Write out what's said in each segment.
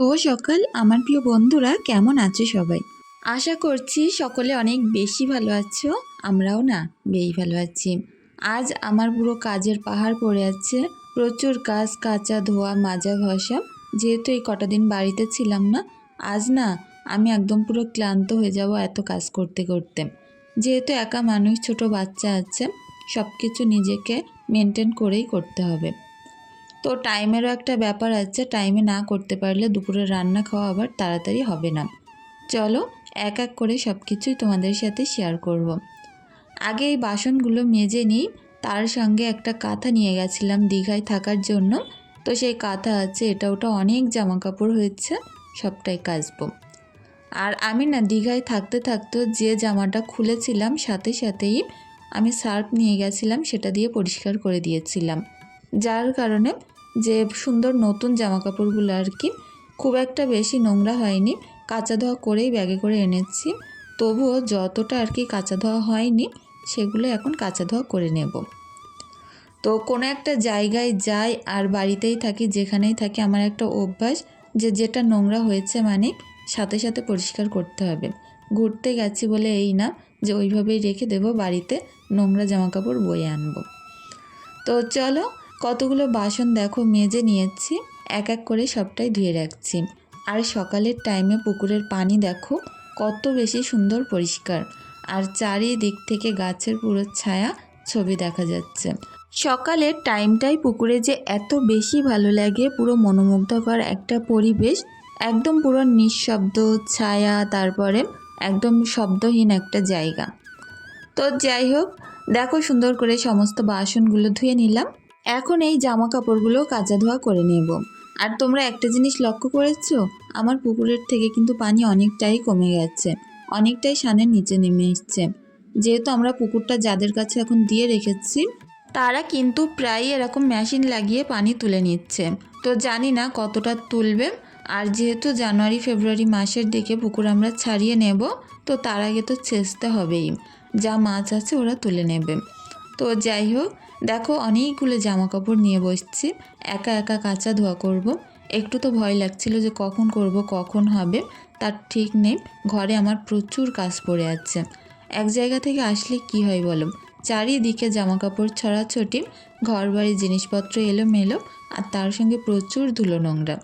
ও সকাল, আমার প্রিয় বন্ধুরা, কেমন আছো সবাই? আশা করছি সকলে অনেক বেশি ভালো আছো, আমরাও না বেশ ভালো আছি। আজ আমার পুরো কাজের পাহাড় পড়ে আছে, প্রচুর কাজ কাঁচা ধোয়া, মাজা ঘষা। যেহেতু এই কটা দিন বাড়িতে ছিলাম না, আজ না আমি একদম পুরো ক্লান্ত হয়ে যাব এত কাজ করতে করতে। যেহেতু একা মানুষ, ছোট বাচ্চা আছে সব কিছু নিজেকে মেনটেন করেই করতে হবে। তো টাইমেরও একটা ব্যাপার আছে, টাইমে না করতে পারলে দুপুরে রান্না খাওয়া আবার তাড়াতাড়ি হবে না। চলো, এক এক করে সব কিছুই তোমাদের সাথে শেয়ার করব। আগে এই বাসনগুলো মেজে নিই, তার সঙ্গে একটা কাঁথা নিয়ে গেছিলাম দীঘায় থাকার জন্য। তো সেই কাঁথা আছে, এটা ওটা অনেক জামা কাপড় হয়েছে, সবটাই কাচবো। আর আমি না দীঘায় থাকতে থাকতে যে জামাটা খুলেছিলাম, সাথে সাথেই আমি সার্ফ নিয়ে গেছিলাম, সেটা দিয়ে পরিষ্কার করে দিয়েছিলাম। যার কারণে যে সুন্দর নতুন জামা কাপড়গুলো আর কি, খুব একটা বেশি নোংরা হয়নি। কাঁচা ধোয়া করেই ব্যাগে করে এনেছি। তবুও যতটা আর কি কাঁচা ধোয়া হয়নি, সেগুলো এখন কাঁচা ধোয়া করে নেব। তো কোনো একটা জায়গায় যাই আর বাড়িতেই থাকি, যেখানেই থাকি, আমার একটা অভ্যাস যে যেটা নোংরা হয়েছে মানে সাথে সাথে পরিষ্কার করতে হবে। ঘুরতে গেছি বলে এই না যে ওইভাবেই রেখে দেবো বাড়িতে নোংরা জামাকাপড় বয়ে আনব। তো চলো কতগুলো বাসন দেখো মেজে নিয়েছি, এক এক করে সবটাই ধুয়ে রাখছি। আর সকালের টাইমে পুকুরের পানি দেখো, কত বেশি সুন্দর পরিষ্কার। আর চারিদিক থেকে গাছের পুরো ছায়া ছবি দেখা যাচ্ছে। সকালের টাইমটাই পুকুরে যে এত বেশি ভালো লাগে, পুরো মনোমুগ্ধকর একটা পরিবেশ। একদম পুরো নিঃশব্দ ছায়া, তারপরে একদম শব্দহীন একটা জায়গা। তো যাই হোক, দেখো সুন্দর করে সমস্ত বাসনগুলো ধুয়ে নিলাম। এখন এই জামা কাপড়গুলো কাচা ধোয়া করে নেব। আর তোমরা একটা জিনিস লক্ষ্য করেছ? আমার পুকুরের থেকে কিন্তু পানি অনেকটাই কমে গেছে। অনেকটাই সানের নিচে নেমে এসছে। যেহেতু আমরা পুকুরটা যাদের কাছে এখন দিয়ে রেখেছি, তারা কিন্তু প্রায় এরকম মেশিন লাগিয়ে পানি তুলে নিচ্ছে। তো জানি না কতটা তুলবে। আর যেহেতু জানুয়ারি, ফেব্রুয়ারি মাসের দিকে পুকুর আমরা ছাড়িয়ে নেব, তো তার আগে তো চেষ্টা হবেই। যা মাছ আছে ওরা তুলে নেবে। তো যাই হোক, দেখো অনেকগুলো জামা কাপড় নিয়ে বসছি। একা একা কাঁচা ধোয়া করব। একটু তো ভয় লাগছিল যে কখন করব, কখন হবে, তার ঠিক নেই। ঘরে আমার প্রচুর কাজ পড়ে আছে। এক জায়গা থেকে আসলে কি হয় বলো? চারিদিকে জামা কাপড় ছড়াছড়ি ঘর বাড়ির জিনিসপত্র এলোমেলো, আর তার সঙ্গে প্রচুর ধুলো নোংরা।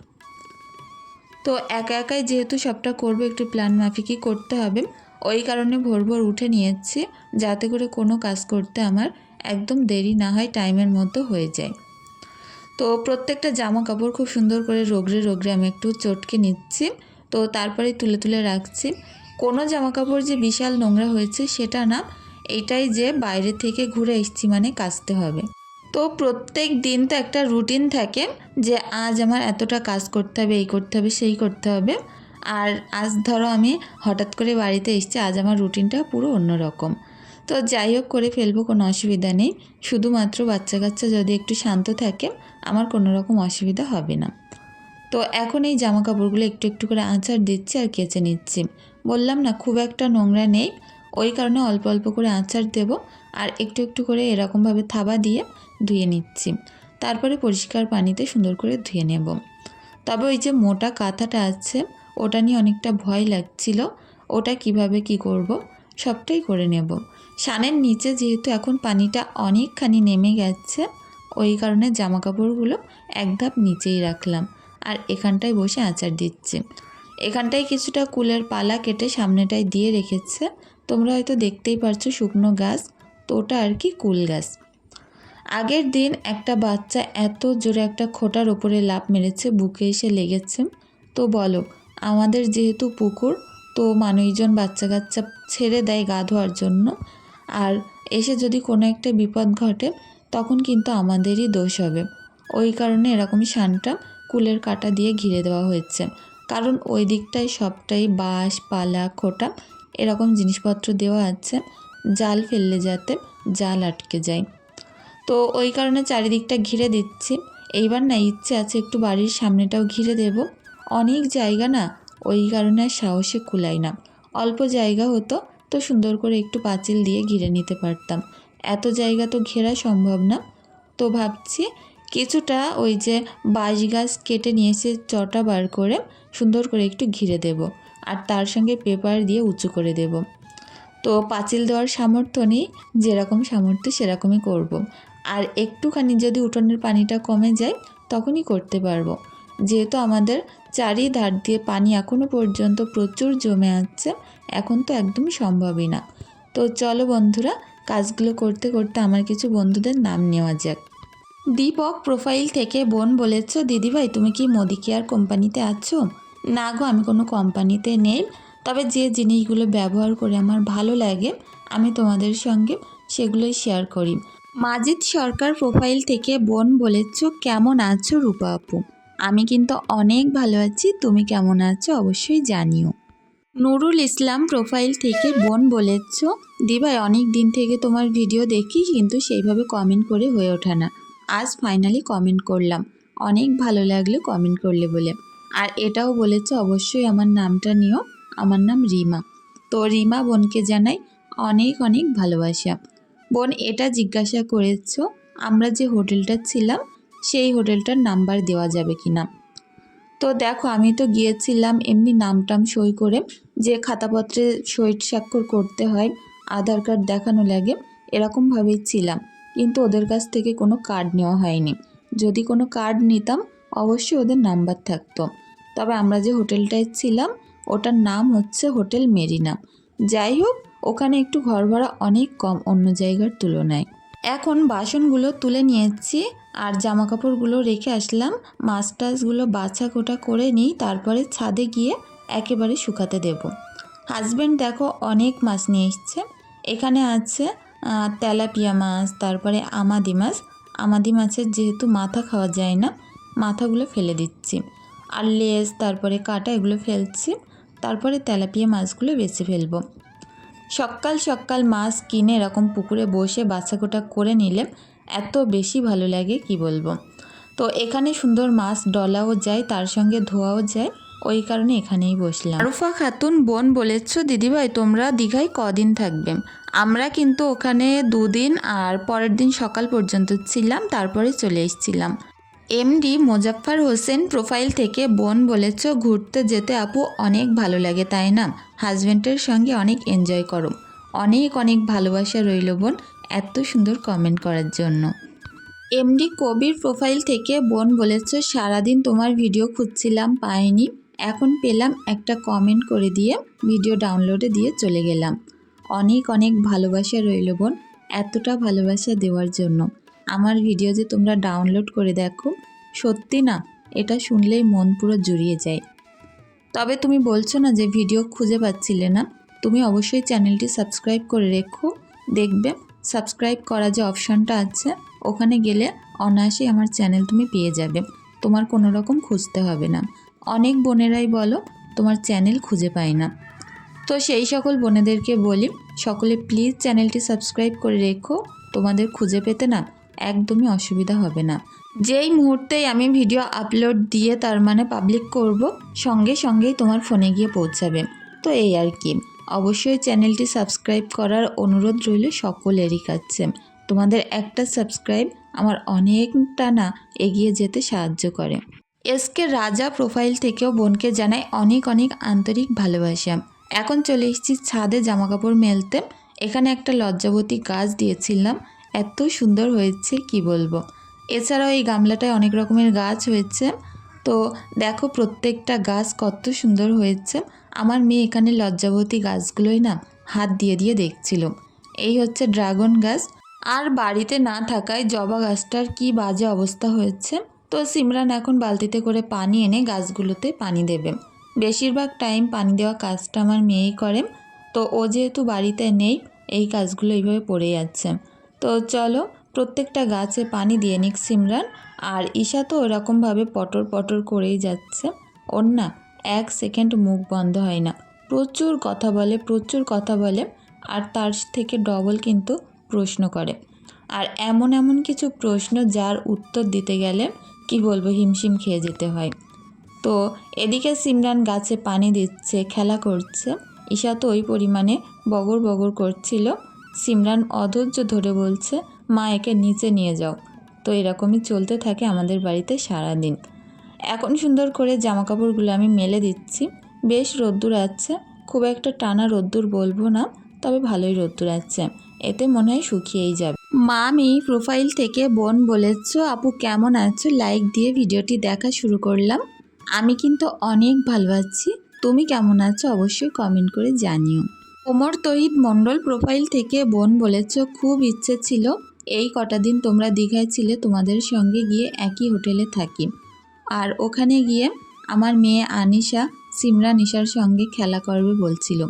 তো একা একাই যেহেতু সবটা করব, একটু প্ল্যান মাফিকই করতে হবে। ওই কারণে ভোর ভোর উঠে নিয়েছি, যাতে করে কোনো কাজ করতে আমার একদম দেরি না হয় টাইমের মধ্যে হয়ে যায়। তো প্রত্যেকটা জামা কাপড় খুব সুন্দর করে রোগড়ে রোগড়ে আমি একটু চটকে নিচ্ছি। তো তারপরে তুলে তুলে রাখছি। কোনো জামা কাপড় যে বিশাল নোংরা হয়েছে সেটা না, এটাই যে বাইরে থেকে ঘুরে এসছি মানে কাচতে হবে। তো প্রত্যেক দিন তো একটা রুটিন থাকে যে আজ আমার এতটা কাজ করতে হবে, এই করতে হবে, সেই করতে হবে। আর আজ ধরো আমি হঠাৎ করে বাড়িতে এসেছি, আজ আমার রুটিনটা পুরো অন্যরকম। তো যাই হোক, করে ফেলব, কোনো অসুবিধা নেই। শুধুমাত্র বাচ্চা কাচ্চা যদি একটু শান্ত থাকে, আমার কোনো রকম অসুবিধা হবে না। তো এখন এই জামা কাপড়গুলো একটু একটু করে আঁচার দিচ্ছি আর কেচে নিচ্ছি। বললাম না, খুব একটা নোংরা নেই। ওই কারণে অল্প অল্প করে আঁচার দেব আর একটু একটু করে এরকমভাবে থাবা দিয়ে ধুয়ে নিচ্ছি। তারপরে পরিষ্কার পানিতে সুন্দর করে ধুয়ে নেব। তবে ওই যে মোটা কাঁথাটা আছে, ওটা নিয়ে অনেকটা ভয় লাগছিল। ওটা কীভাবে কি করব, সবটাই করে নেব। সানের নিচে যেহেতু এখন পানিটা অনেকখানি নেমে গেছে, ওই কারণে জামা কাপড়গুলো এক ধাপ নিচেই রাখলাম আর এখানটায় বসে আচার দিচ্ছি। এখানটায় কিছুটা কুলের পালা কেটে সামনেটায় দিয়ে রেখেছে। তোমরা হয়তো দেখতেই পারছ শুকনো গাছ তো ওটা আর কি কুল গাছ। আগের দিন একটা বাচ্চা এত জোরে একটা খোটার ওপরে লাভ মেরেছে, বুকে এসে লেগেছে। তো বলো, আমাদের যেহেতু পুকুর, তো মানুষজন বাচ্চা কাচ্চা ছেড়ে দেয় গা ধোয়ার জন্য। আর এসে যদি কোনো একটা বিপদ ঘটে, তখন কিন্তু আমাদেরই দোষ হবে। ওই কারণে এরকমই শানটা কুলের কাটা দিয়ে ঘিরে দেওয়া হয়েছে। কারণ ওই দিকটায় সবটাই বাঁশ, পালা, খোটা এরকম জিনিসপত্র দেওয়া আছে, জাল ফেললে যাতে জাল আটকে যায়। তো ওই কারণে চারিদিকটা ঘিরে দিচ্ছি। এইবার না ইচ্ছে আছে একটু বাড়ির সামনেটাও ঘিরে দেব। অনেক জায়গা না ওই কারণে সাহসে কুলাই না। অল্প জায়গা হতো তো সুন্দর করে একটু পাঁচিল দিয়ে ঘিরে নিতে পারতাম। এত জায়গা তো ঘেরা সম্ভব না। তো ভাবছি কিছুটা ওই যে বাঁশ গাছ কেটে নিয়ে এসে চটা বার করে সুন্দর করে একটু ঘিরে দেব আর তার সঙ্গে পেপার দিয়ে উঁচু করে দেব। তো পাঁচিল দেওয়ার সামর্থ্য নেই, যেরকম সামর্থ্য সেরকমই করব। আর একটুখানি যদি উঠোনের পানিটা কমে যায়, তখনই করতে পারব। যেহেতু আমাদের চারিধার দিয়ে পানি এখনও পর্যন্ত প্রচুর জমে আছে এখন তো একদম সম্ভবই না। তো চলো বন্ধুরা, কাজগুলো করতে করতে আমার কিছু বন্ধুদের নাম নেওয়া যাক। দীপক প্রোফাইল থেকে বোন বলেছ, দিদিভাই, তুমি কি মোদি কেয়ার কোম্পানিতে আছো? না গো, আমি কোনো কোম্পানিতে নেই। তবে যে জিনিসগুলো ব্যবহার করে আমার ভালো লাগে, আমি তোমাদের সঙ্গে সেগুলোই শেয়ার করি। মাজিদ সরকার প্রোফাইল থেকে বোন বলেছ, কেমন আছো রূপা আপু? আমি কিন্তু অনেক ভালো আছি, তুমি কেমন আছো অবশ্যই জানিও। নুরুল ইসলাম প্রোফাইল থেকে বোন বলেছ দিভাই অনেক দিন থেকে তোমার ভিডিও দেখি, কিন্তু সেইভাবে কমেন্ট করে হয়ে ওঠে না। আজ ফাইনালি কমেন্ট করলাম। অনেক ভালো লাগল কমেন্ট করলে বলে। আর এটাও বলেছে, অবশ্যই আমার নামটা নিও। আমার নাম রিমা। তো রিমা বোনকে জানাই অনেক অনেক ভালোবাসা। বোন এটা জিজ্ঞাসা করেছ, আমরা যে হোটেলটা ছিলাম, সেই হোটেলটার নাম্বার দেওয়া যাবে কি না তো দেখো, আমি তো গিয়েছিলাম, এমনি নামটাম সই করে যে খাতাপত্রে সই স্বাক্ষর করতে হয়, আধার কার্ড দেখানো লাগে, এরকমভাবেই ছিলাম। কিন্তু ওদের কাছ থেকে কোনো কার্ড নেওয়া হয়নি। যদি কোনো কার্ড নিতাম, অবশ্যই ওদের নাম্বার থাকতো। তবে আমরা যে হোটেলটায় ছিলাম, ওটার নাম হচ্ছে হোটেল মেরিনা। যাই হোক, ওখানে একটু ঘর ভাড়া অনেক কম অন্য জায়গার তুলনায়। এখন বাসনগুলো তুলে নিয়েছি আর জামা কাপড়গুলো রেখে আসলাম। মাছ টাছগুলো বাছা কোটা করে নিই, তারপরে ছাদে গিয়ে একেবারে শুকাতে দেব। হাজব্যান্ড দেখো, অনেক মাছ নিয়ে এসছে। এখানে আছে তেলাপিয়া মাছ, তারপরে আমাদি মাছ। আমাদি মাছের যেহেতু মাথা খাওয়া যায় না, মাথাগুলো ফেলে দিচ্ছি। আর লেজ, তারপরে কাটা, এগুলো ফেলছি। তারপরে তেলাপিয়া মাছগুলো বেছে ফেলব। সকাল সকাল মাছ কিনে এরকম পুকুরে বসে বাছাকোটা করে নিলে এত বেশি ভালো লাগে, কি বলব? তো এখানে সুন্দর মাছ ডলাও যায়, তার সঙ্গে ধোয়াও যায়। ওই কারণে এখানেই বসলাম। আরুফা খাতুন বোন বলেছ, দিদিভাই, তোমরা দীঘায় কদিন থাকবে? আমরা কিন্তু ওখানে দুদিন আর পরের দিন সকাল পর্যন্ত ছিলাম, তারপরে চলে এসেছিলাম। এমডি মোজাফফর হোসেন প্রোফাইল থেকে বোন বলেছ, ঘুরতে যেতে আপু অনেক ভালো লাগে, তাই না? হাজব্যান্ডের সঙ্গে অনেক এনজয় করো। অনেক অনেক ভালোবাসা রইল বোন, এত সুন্দর কমেন্ট করার জন্য। এমডি কবির প্রোফাইল থেকে বোন বলেছ, সারাদিন তোমার ভিডিও খুঁজছিলাম, পাইনি। এখন পেলাম একটা কমেন্ট করে দিয়ে ভিডিও ডাউনলোডে দিয়ে চলে গেলাম। অনেক অনেক ভালোবাসা রইল বোন, এতটা ভালোবাসা দেওয়ার জন্য। আমার ভিডিও যে তোমরা ডাউনলোড করে দেখো, সত্যি না, এটা শুনলেই মন পুরো জুড়িয়ে যায়। তবে তুমি বলছো না যে ভিডিও খুঁজে পাচ্ছিলে না, তুমি অবশ্যই চ্যানেলটি সাবস্ক্রাইব করে রেখো। দেখবে সাবস্ক্রাইব করা যে অপশানটা আছে, ওখানে গেলে অনায়াসেই আমার চ্যানেল তুমি পেয়ে যাবে। তোমার কোনো রকম খুঁজতে হবে না। অনেক বোনেরাই বলো, তোমার চ্যানেল খুঁজে পায় না। তো সেই সকল বোনেদেরকে বলি, সকলে প্লিজ চ্যানেলটি সাবস্ক্রাইব করে রেখো। তোমাদের খুঁজে পেতে না একদমই অসুবিধা হবে না। যেই মুহূর্তেই আমি ভিডিও আপলোড দিয়ে তার মানে পাবলিক করব, সঙ্গে সঙ্গেই তোমার ফোনে গিয়ে পৌঁছাবে। তো এই আর কি। অবশ্যই চ্যানেলটি সাবস্ক্রাইব করার অনুরোধ রইল সকলেরই কাছে। তোমাদের একটা সাবস্ক্রাইব আমার অনেকটা না এগিয়ে যেতে সাহায্য করে। এসকে রাজা প্রোফাইল থেকেও বোনকে জানাই অনেক অনেক আন্তরিক ভালোবাসা। এখন চলে এসেছি ছাদে জামাকাপড় মেলতে। এখানে একটা লজ্জাবতী গাছ দিয়েছিলাম। এত সুন্দর হয়েছে, কি বলব? এছাড়াও এই গামলাটায় অনেক রকমের গাছ হয়েছে। তো দেখো প্রত্যেকটা গাছ কত সুন্দর হয়েছে। আমার মেয়ে এখানে লজ্জাবতী গাছগুলোই না হাত দিয়ে দিয়ে দেখছিল। এই হচ্ছে ড্রাগন গাছ। আর বাড়িতে না থাকায় জবা গাছটার কি বাজে অবস্থা হয়েছে? তো সিমরান এখন বালতিতে করে পানি এনে গাছগুলোতে পানি দেবে। বেশিরভাগ টাইম পানি দেওয়া কাজটা আমার মেয়েই করে। তো ও যেহেতু বাড়িতে নেই, এই কাজগুলো এইভাবে পড়ে যাচ্ছে। তো চলো, প্রত্যেকটা গাছে পানি দিয়ে নিক সিমরান। আর ঈশা তো ওরকমভাবে পটর পটর করেই যাচ্ছে। ওর না এক সেকেন্ড মুখ বন্ধ হয় না। প্রচুর কথা বলে, প্রচুর কথা বলে। আর তার থেকে ডবল কিন্তু প্রশ্ন করে। আর এমন এমন কিছু প্রশ্ন যার উত্তর দিতে গেলে কি বলব, হিমশিম খেয়ে যেতে হয়। তো এদিকে সিমরান গাছে পানি দিচ্ছে, খেলা করছে। ঈশা তো ওই পরিমাণে বগর বগর করছিল। সিমরান অধৈর্য ধরে বলছে, মা, একে নিচে নিয়ে যাও। তো এরকমই চলতে থাকে আমাদের বাড়িতে সারাদিন। এখন সুন্দর করে জামা কাপড়গুলো আমি মেলে দিচ্ছি। বেশ রোদ্দুর আছে। খুব একটা টানা রোদ্দুর বলব না, তবে ভালোই রোদ্দুর আছে। এতে মনে হয় শুকিয়েই যাবে। মা আমি প্রোফাইল থেকে বোন বলেছ, আপু কেমন আছো? লাইক দিয়ে ভিডিওটি দেখা শুরু করলাম। আমি কিন্তু অনেক ভালো আছি। তুমি কেমন আছো? অবশ্যই কমেন্ট করে জানিও। ওমর তহিদ মণ্ডল প্রোফাইল থেকে বোন বলেছ, খুব ইচ্ছে ছিল। এই কটা দিন তোমরা দীঘায় ছিলে, তোমাদের সঙ্গে গিয়ে একই হোটেলে থাকি। আর ওখানে গিয়ে আমার মেয়ে আনিশা সিমরা নিশার সঙ্গে খেলা করবে বলছিল।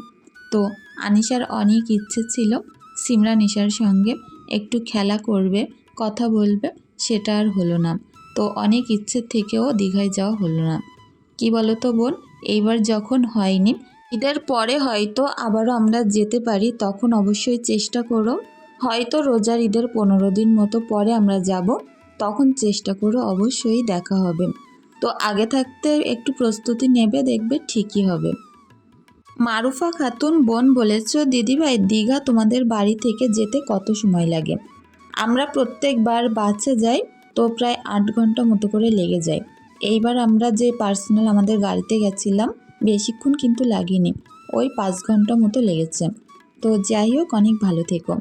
তো আনিশার অনেক ইচ্ছে ছিল। সিমরা নিশার সঙ্গে একটু খেলা করবে, কথা বলবে, সেটা আর হলো না। তো অনেক ইচ্ছে থেকেও দীঘায় যাওয়া হলো না। কি বলো তো বোন, এইবার যখন হয়নি, ঈদের পরে হয়তো আবারও আমরা যেতে পারি, তখন অবশ্যই চেষ্টা করো। হয়তো রোজার ঈদের পনেরো দিন মতো পরে আমরা যাব, তখন চেষ্টা করো অবশ্যই দেখা হবে। তো আগে থাকতে একটু প্রস্তুতি নেবে, দেখবে ঠিকই হবে। মারুফা খাতুন বোন বলেছ দিদিভাই, দীঘা তোমাদের বাড়ি থেকে যেতে কত সময় লাগে? আমরা প্রত্যেকবার বাসে যাই, তো প্রায় আট ঘণ্টা মতো করে লেগে যায়। এইবার আমরা যে পার্সোনাল আমাদের গাড়িতে গেছিলাম, বেশিক্ষণ কিন্তু লাগেনি। ওই পাঁচ ঘণ্টা মতো লেগেছে। তো যাই হোক, অনেক ভালো থেকো।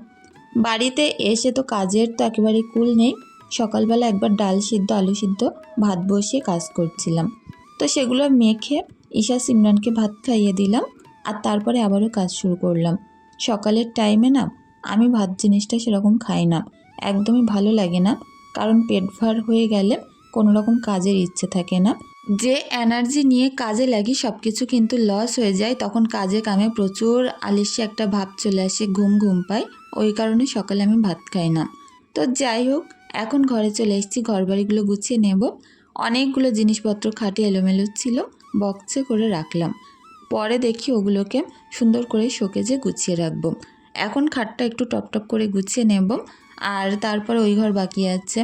বাড়িতে এসে তো কাজের তো একেবারে কুল নেই। সকালবেলা একবার ডাল সিদ্ধ, আলু সিদ্ধ, ভাত বসিয়ে কাজ করছিলাম। তো সেগুলো মেখে ঈশা সিমরানকে ভাত খাইয়ে দিলাম। আর তারপরে আবারও কাজ শুরু করলাম। সকালের টাইমে না, আমি ভাত জিনিসটা সেরকম খাই না। একদমই ভালো লাগে না, কারণ পেট ভার হয়ে গেলে কোনো রকম কাজের ইচ্ছে থাকে না। যে এনার্জি নিয়ে কাজে লাগি সব কিছু কিন্তু লস হয়ে যায়। তখন কাজে কামে প্রচুর আলিশে একটা ভাব চলে আসে, ঘুম ঘুম পায়। ওই কারণে সকালে আমি ভাত খাই না। তো যাই হোক, এখন ঘরে চলে এসেছি ঘর বাড়িগুলো গুছিয়ে নেব। অনেকগুলো জিনিসপত্র খাটে এলোমেলো ছিল, বক্সে করে রাখলাম। পরে দেখি ওগুলোকে সুন্দর করে শোকেজে গুছিয়ে রাখব। এখন খাটটা একটু টপ টপ করে গুছিয়ে নেব আর তারপর ওই ঘর বাকি আছে।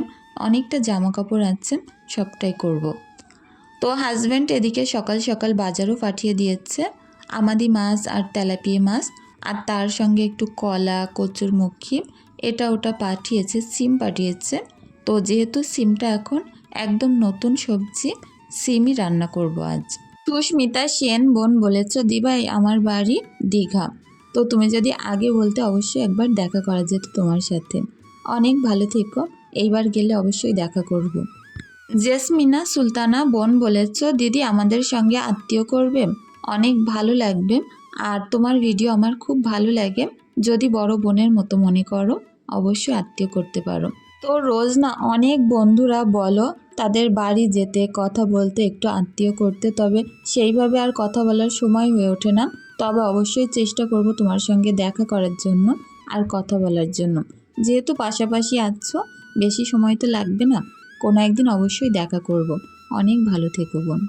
অনেকটা জামা কাপড় আছে, সবটাই করব। তো হাজব্যান্ড এদিকে সকাল সকাল বাজারও পাঠিয়ে দিয়েছে, আমাদি মাছ আর তেলাপিয়া মাছ। আর তার সঙ্গে একটু কলা, কচুর মুখি, এটা ওটা পাঠিয়েছে, সিম পাঠিয়েছে। তো যেহেতু সিমটা এখন একদম নতুন সবজি, সিমই রান্না করব আজ। সুস্মিতা সেন বোন বলেছ, দিভাই, আমার বাড়ি দীঘা। তো তুমি যদি আগে বলতে, অবশ্যই একবার দেখা করা যেত তোমার সাথে। অনেক ভালো থেকো। এইবার গেলে অবশ্যই দেখা করব। জেসমিনা সুলতানা বোন বলেছ, দিদি, আমাদের সঙ্গে আত্মীয় করবে। অনেক ভালো লাগবে। আর তোমার ভিডিও আমার খুব ভালো লাগে। যদি বড় বোনের মতো মনে করো, অবশ্যই আত্মীয় করতে পারো। তো রোজ না অনেক বন্ধুরা বলো, তাদের বাড়ি যেতে, কথা বলতে, একটু আত্মীয় করতে, তবে সেইভাবে আর কথা বলার সময় হয়ে ওঠে না। তবে অবশ্যই চেষ্টা করব তোমার সঙ্গে দেখা করার জন্য আর কথা বলার জন্য। যেহেতু পাশাপাশি আছো, বেশি সময় তো লাগবে না, কোনো একদিন অবশ্যই দেখা করব। অনেক ভালো থেকো বোন।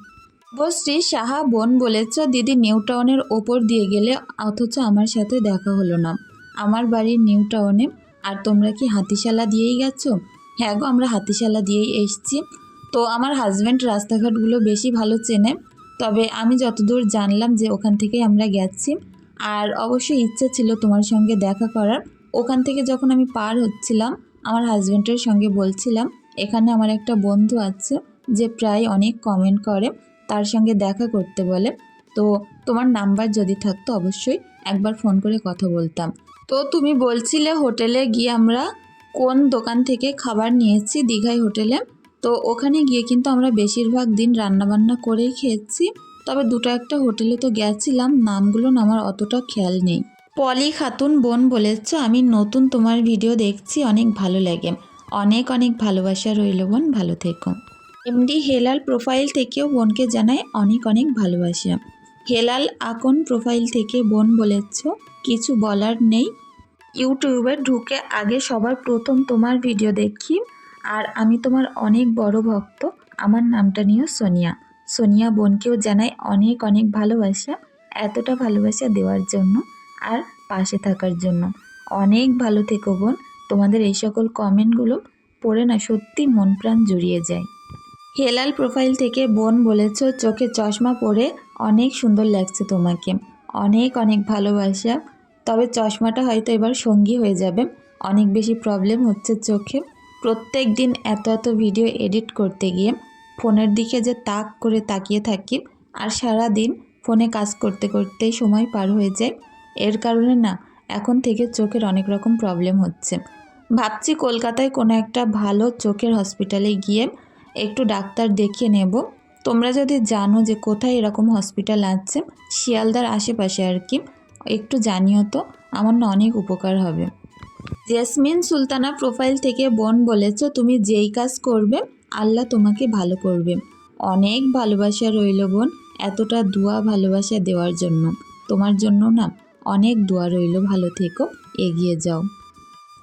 শুভশ্রী সাহা, বোন বলেছ, দিদি নিউ টাউনের ওপর দিয়ে গেলে, অথচ আমার সাথে দেখা হলো না। আমার বাড়ির নিউ টাউনে আর তোমরা কি হাতিশালা দিয়েই গেছো? হ্যাঁ গো, আমরা হাতিশালা দিয়েই এসছি। তো আমার হাজব্যান্ড রাস্তাঘাটগুলো বেশি ভালো চেনে। তবে আমি যতদূর জানলাম যে ওখান থেকেই আমরা গেছি। আর অবশ্যই ইচ্ছা ছিল তোমার সঙ্গে দেখা করার। ওখান থেকে যখন আমি পার হচ্ছিলাম, আমার হাজব্যান্ডের সঙ্গে বলছিলাম, এখানে আমার একটা বন্ধু আছে যে প্রায় অনেক কমেন্ট করে, তার সঙ্গে দেখা করতে বলে। তো তোমার নাম্বার যদি থাকতো অবশ্যই একবার ফোন করে কথা বলতাম। তো তুমি বলছিলে হোটেলে গিয়ে আমরা কোন দোকান থেকে খাবার নিয়েছি দীঘাই হোটেলে? তো ওখানে গিয়ে কিন্তু আমরা বেশিরভাগ দিন রান্নাবান্না করেই খেয়েছি। তবে দুটো একটা হোটেলে তো গেছিলাম, নামগুলো আমার অতটা খেয়াল নেই। পলি খাতুন বোন বলেছ, আমি নতুন তোমার ভিডিও দেখছি, অনেক ভালো লাগে। অনেক অনেক ভালোবাসা রইল বোন, ভালো থেকো। এমডি হেলাল প্রোফাইল থেকেও বোনকে জানায়, অনেক অনেক ভালোবাসা। হেলাল আকন প্রোফাইল থেকে বোন বলেছ, কিছু বলার নেই। ইউটিউবে ঢুকে আগে সবার প্রথম তোমার ভিডিও দেখি, আর আমি তোমার অনেক বড় ভক্ত। আমার নামটা নিয়েও সোনিয়া। সোনিয়া বোনকেও জানাই অনেক অনেক ভালোবাসা, এতটা ভালোবাসা দেওয়ার জন্য আর পাশে থাকার জন্য। অনেক ভালো থেকো বোন, তোমাদের এই সকল কমেন্টগুলো পড়ে না সত্যি মন প্রাণ জুড়িয়ে যায়। হেলাল প্রোফাইল থেকে বোন বলেছ, চোখে চশমা পরে অনেক সুন্দর লাগছে তোমাকে। অনেক অনেক ভালোবাসা। তবে চশমাটা হয়তো এবার সঙ্গী হয়ে যাবে। অনেক বেশি প্রবলেম হচ্ছে চোখে। প্রত্যেক দিন এত এত ভিডিও এডিট করতে গিয়ে ফোনের দিকে যে তাক করে তাকিয়ে থাকি আর সারা দিন ফোনে কাজ করতে করতেই সময় পার হয়ে যায়, এর কারণে না, এখন থেকে চোখের অনেক রকম প্রবলেম হচ্ছে। ভাবছি কলকাতায় কোনো একটা ভালো চোখের হসপিটালে গিয়ে একটু ডাক্তার দেখিয়ে নেব। তোমরা যদি জানো যে কোথায় এরকম হসপিটাল আছে, শিয়ালদার আশেপাশে আর কি, একটু জানিও তো, আমার না অনেক উপকার হবে। জেসমিন সুলতানা প্রোফাইল থেকে বোন বলেছ, তুমি যেই কাজ করবে, আল্লাহ তোমাকে ভালো করবে। অনেক ভালোবাসা রইল বোন, এতটা দোয়া ভালোবাসা দেওয়ার জন্য। তোমার জন্য না, অনেক দোয়া রইল, ভালো থেকো, এগিয়ে যাও।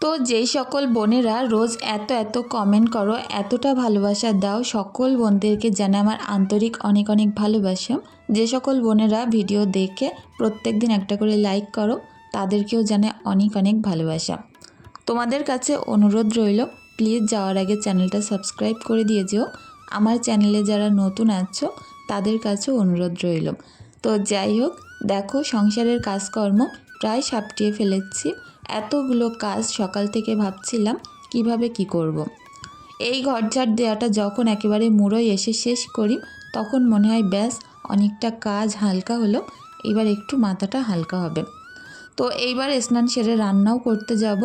তো যেই সকল বোনেরা রোজ এত এত কমেন্ট করো, এতটা ভালোবাসা দাও, সকল বোনদেরকে জানে আমার আন্তরিক অনেক অনেক ভালোবাসা। যে সকল বোনেরা ভিডিও দেখে প্রত্যেক দিন একটা করে লাইক করো, তাদেরকেও জানে অনেক অনেক ভালোবাসা। তোমাদের কাছে অনুরোধ রইল প্লিজ যাওয়ার আগে চ্যানেলটা সাবস্ক্রাইব করে দিয়ে যেও। আমার চ্যানেলে যারা নতুন আছো, তাদের কাছেও অনুরোধ রইল। তো যাই হোক, দেখো সংসারের কাজকর্ম প্রায় সাপটিয়ে ফেলেছি। এতগুলো কাজ সকাল থেকে ভাবছিলাম, কীভাবে কি করব। এই ঘরঝাড় দেওয়াটা যখন একেবারে মুড়োয় এসে শেষ করি, তখন মনে হয় ব্যাস, অনেকটা কাজ হালকা হলো, এবার একটু মাথাটা হালকা হবে। তো এইবার স্নান সেরে রান্নাও করতে যাব।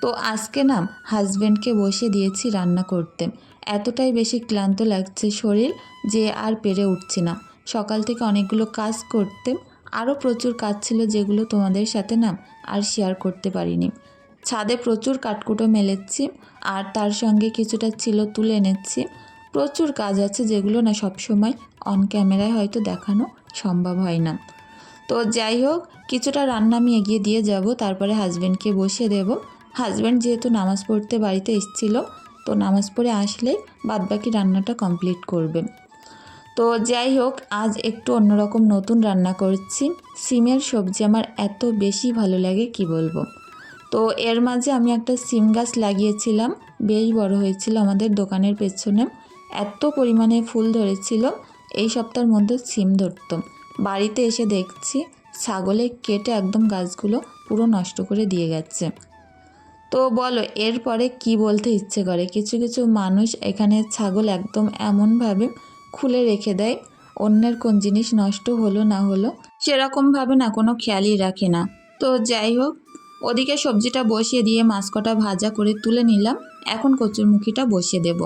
তো আজকে না হাজব্যান্ডকে বসে দিয়েছি রান্না করতে। এতটাই বেশি ক্লান্ত লাগছে শরীর যে আর পেরে উঠছি না। সকাল থেকে অনেকগুলো কাজ করতে আরও প্রচুর কাজ ছিল যেগুলো তোমাদের সাথে না আর শেয়ার করতে পারিনি। ছাদে প্রচুর কাঠকুটো মেলেছি আর তার সঙ্গে কিছুটা ছিল তুলে এনেছি। প্রচুর কাজ আছে যেগুলো না সবসময় অন ক্যামেরায় হয়তো দেখানো সম্ভব হয় না। তো যাই হোক, কিছুটা রান্না আমি এগিয়ে দিয়ে যাব, তারপরে হাজব্যান্ডকে বসিয়ে দেব। হাজব্যান্ড যেহেতু নামাজ পড়তে বাড়িতে এসেছিল, তো নামাজ পড়ে আসলেই বাদবাকি রান্নাটা কমপ্লিট করবে। তো যাই হোক, আজ একটু অন্যরকম নতুন রান্না করছি। সিমের সবজি আমার এত বেশি ভালো লাগে, কি বলব? তো এর মাঝে আমি একটা সিম গাছ লাগিয়েছিলাম, বেশ বড় হয়েছিল আমাদের দোকানের পেছনে। এত পরিমাণে ফুল ধরেছিল, এই সপ্তাহের মধ্যে সিম ধরতো বাড়িতে এসে দেখছি, ছাগলে কেটে একদম গাছগুলো পুরো নষ্ট করে দিয়ে গেছে। তো বলো, এরপরে কি বলতে ইচ্ছে করে? কিছু কিছু মানুষ এখানে ছাগল একদম এমনভাবে খুলে রেখে দেয়। অন্যের কোন জিনিস নষ্ট হলো না হলো সেরকমভাবে না কোনো খেয়ালই রাখে না। তো যাই হোক, ওদিকে সবজিটা বসিয়ে দিয়ে মাছ কটা ভাজা করে তুলে নিলাম। এখন কচুরমুখিটা বসিয়ে দেব।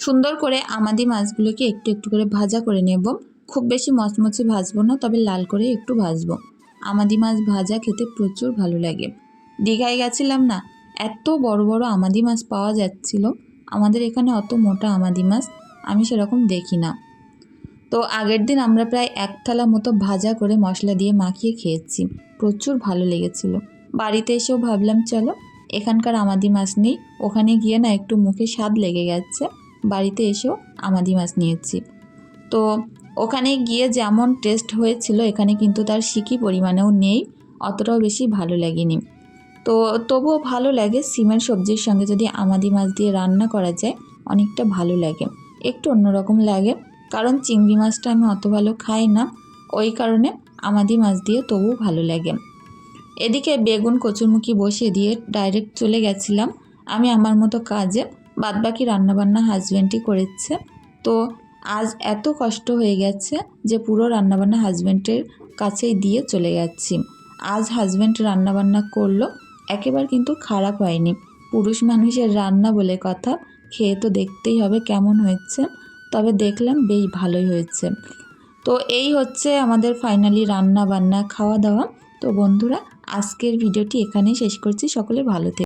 সুন্দর করে আমাদি মাছগুলোকে একটু একটু করে ভাজা করে নেব। খুব বেশি মচমচে ভাজবো না, তবে লাল করে একটু ভাজবো। আমাদি মাছ ভাজা খেতে প্রচুর ভালো লাগে। দীঘায় গেছিলাম না, এত বড় বড় আমাদি মাছ পাওয়া যাচ্ছিল। আমাদের এখানে অত মোটা আমাদি মাছ আমি সেরকম দেখি না। তো আগের দিন আমরা প্রায় এক থালা মতো ভাজা করে মশলা দিয়ে মাখিয়ে খেয়েছি। প্রচুর ভালো লেগেছিল। বাড়িতে এসেও ভাবলাম, চলো, এখানকার আমাদি মাছ নেই। ওখানে গিয়ে না একটু মুখে স্বাদ লেগে গেছে। বাড়িতে এসেও আমাদি মাছ নিয়েছি। তো ওখানে গিয়ে যেমন টেস্ট হয়েছিল, এখানে কিন্তু তার সিকি পরিমাণেও নেই, অতটাও বেশি ভালো লাগেনি। তো তবুও ভালো লাগে, সিমের সবজির সঙ্গে যদি আমাদি মাছ দিয়ে রান্না করা যায়, অনেকটা ভালো লাগে। একটু অন্যরকম লাগে। কারণ চিংড়ি মাছটা আমি অত ভালো খাই না। ওই কারণে আমাদি মাছ দিয়ে তবুও ভালো লাগে। এদিকে বেগুন কচুরমুখী বসিয়ে দিয়ে ডাইরেক্ট চলে গেছিলাম। আমি আমার মতো কাজে বাদবাকি রান্নাবান্না হাজব্যান্ডই করেছে। তো আজ এত কষ্ট হয়ে গেছে যে পুরো রান্নাবান্না হাজব্যান্ডের কাছেই দিয়ে চলে যাচ্ছি। আজ হাজব্যান্ড রান্নাবান্না করল, একেবারে কিন্তু খারাপ হয়নি। পুরুষ মানুষের রান্না বলে কথা খেয়ে তো দেখতেই হবে কেমন হয়েছে। তবে দেখলাম বেশ ভালোই হয়েছে। তো এই হচ্ছে আমাদের ফাইনালি রান্না বান্না খাওয়া দাওয়া তো বন্ধুরা, আজকের ভিডিওটি এখানেই শেষ করছি। সকলে ভালো থেকে।